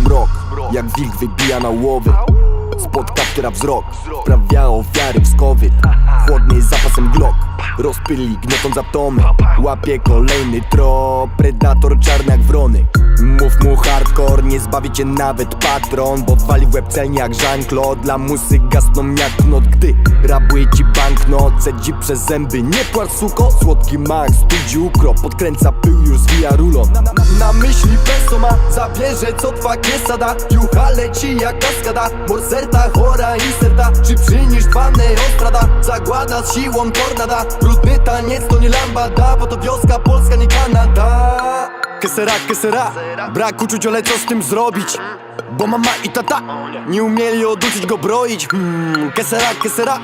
zmrok Jak wilk wybija na łowy. Spod kaptura wzrok Wprawia ofiary w skowyt Chłodny zapasem glock Rozpyli gniotąc atomy. Łapie kolejny trop Predator czarny jak wrony Mów mu hardcore, nie zbawi cię nawet patron Bo wali w łeb celnie jak Jean-Claude. Dla musy gasną jak knot Gdy rabuje ci banknot. Cedzi przez zęby, nie płacz suko. Słodki max, studzi ukrop Podkręca pył, już zwija rulon. Na, na, na myśli peso ma Zabierze co twa kiesada. Jucha leci jak kaskada Morserta, chora i serta Czy przynisz panę ostrada? Zagłada z siłą tornada. Brudny taniec to nie lambada Bo to wioska Polska, Kesera, kesera Brak uczuć, ale co z tym zrobić? Bo mama i tata nie umieli oduczyć go broić. Hmm, Kesera, kesera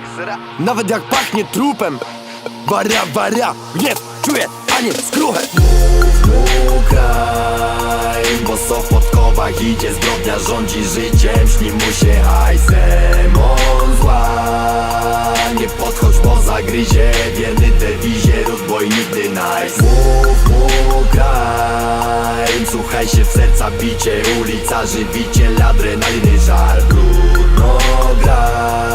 Nawet jak pachnie trupem. Waria, waria. Gniew, czuję, a nie skruchę Mów kraj Bo so w podkowach idzie Zbrodnia rządzi życiem. Śni mu się hajsem. On zła zagryzie Wierny dewizie Rób boj nigdy nice Mów mu kraj Słuchaj się w serca bicie Ulica żywiciel Adrenaliny żal. Trudno gra Na to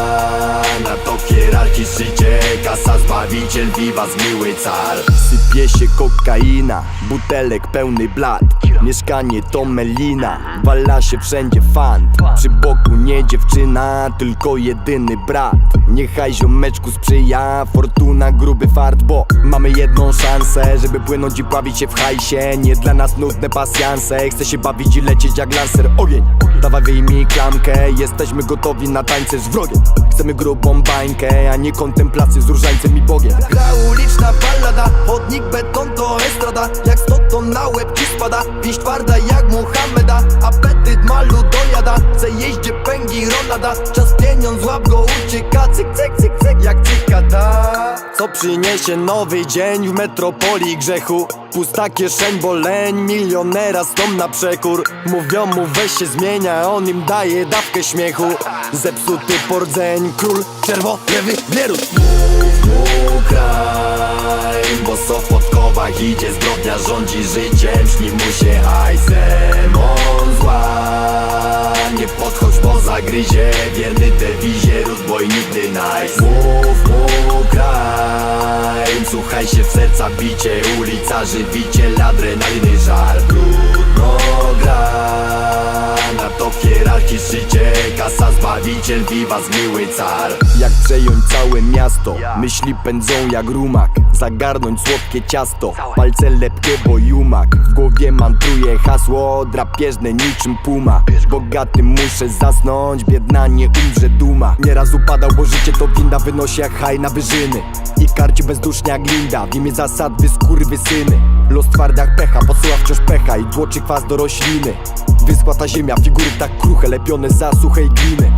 hierarchii szczycie Kasa zbawiciel Viva zmiły car. Sypie się kokaina Butelek pełny blat. Mieszkanie to melina Wala się wszędzie fant. Przy boku nie dziewczyna Tylko jedyny brat. Niechaj ziomeczku sprzyja Fortuna gruby fart Bo mamy jedną szansę Żeby płynąć i bawić się w hajsie. Nie dla nas nudne pasjanse Chcę się bawić i lecieć jak lancer Ogień. Dawaj wyjmij klamkę Jesteśmy gotowi na tańce z wrogiem. Chcemy grubą bańkę A nie kontemplację z różańcem i Bogiem. Gra uliczna ballada Chodnik beton to estrada. Jak stoton na łeb ci spada Pięść twarda jak Muhammeda. Apetyt malu dojada Chce jeździe pęgi ronada. Czas pieniądz łap go ucieka Cyk cyk cyk cyk. Jak cykada Co przyniesie nowy dzień w metropolii grzechu. Pusta kieszeń, bo leń milionera stąd na przekór. Mówią mu weź się zmienia, on im daje dawkę śmiechu. Zepsuty pordzeń, król, czerwo, lewy, wierut Mów kraj, bo so w podkowach idzie Zbrodnia rządzi życiem, śni mu się hajsem. On zła, nie podchodź, bo zagryzie Wierny słuchaj się w serca bicie Ulica żywiciel, adrenaliny żal. Trudno gra to hierarchii szczycie Kasa zbawiciel, Viva zmiły car. Jak przejąć całe miasto? Myśli pędzą jak rumak. Zagarnąć słodkie ciasto. Palce lepkie, bo jumak. W głowie mantruje hasło Drapieżne niczym puma. Bogaty muszę zasnąć Biedna nie umrze duma. Nieraz upadał, bo życie to winda Wynosi jak haj na wyżyny. I karci bezdusznie jak linda W imię zasad wy syny Los twardych pecha, posyła wciąż pecha I tłoczy kwas do rośliny Wyschła ta ziemia, figury tak kruche Lepione za suchej gliny.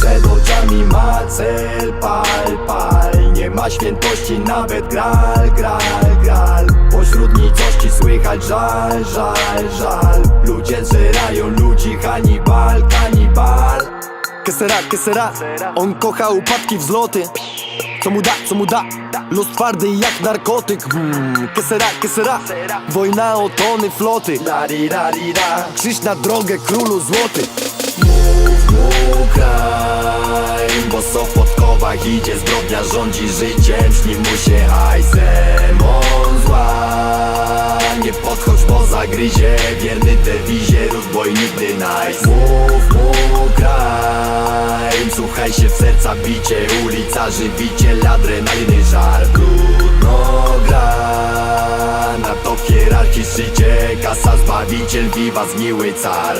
Przed oczami ma cel, pal, pal. Nie ma świętości, nawet gral, gral, gral. Pośród nicości słychać żal, żal, żal. Ludzie zżerają ludzi, kanibal, kanibal. Kesera, kesera, on kocha upadki, wzloty Co mu da, co mu da, los twardy jak narkotyk. Hmm. Kesera, kesera, wojna o tony floty. Krzyż na drogę królu złoty. Mów kraj, bo so w podkowach idzie Zbrodnia rządzi życiem, śni mu się hajsem. On zła, nie podchodź, bo zagryzie. Wierny dewizie, rób boj nigdy nice Mów mu kraj, słuchaj się w serca bicie Ulica żywiciel, adrenaliny żal Trudno gra na to hierarchii szczycie Kasa zbawiciel, Viva zmiły car